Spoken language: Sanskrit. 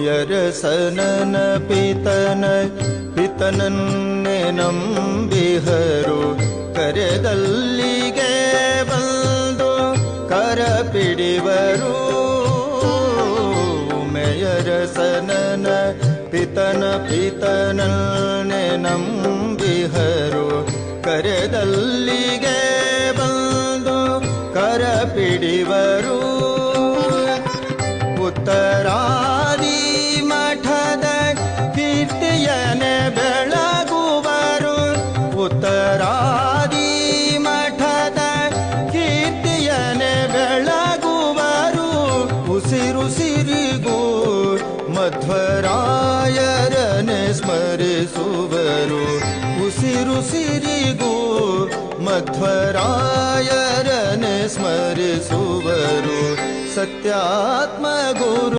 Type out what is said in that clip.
ಮೇಯರಸನನ ಪಿತನ ಪಿತನನ್ನೇ ನಂಬಿಹರು ಕರೆದಲ್ಲಿಗೆ ಬಂದು ಕರ ಪಿಡಿವರು ಮೇಯರಸನನ ಪಿತನ ಪಿತನನ್ನೇ ನಂಬಿಹರು ಕರೆದಲ್ಲಿಗೆ ಬಂದು ಕರ ಪಿಡಿವರು ಉತ್ತರಾದಿ ಬೆಳಗುವರು ಉತ್ತರಾದಿ ಮಠದ ಕೀರ್ತಿಯನೆ ಬೆಳಗುವರು ಉಸಿರುಸಿರಿಗೂ ಮಧ್ವರಾಯರನೆ ಸ್ಮರಿಸುವರು ಉಸಿರುಸಿರಿಗೂ ಮಧ್ವರಾಯರನೆ ಸ್ಮರಿಸುವರು ಸತ್ಯಾತ್ಮ ಗುರು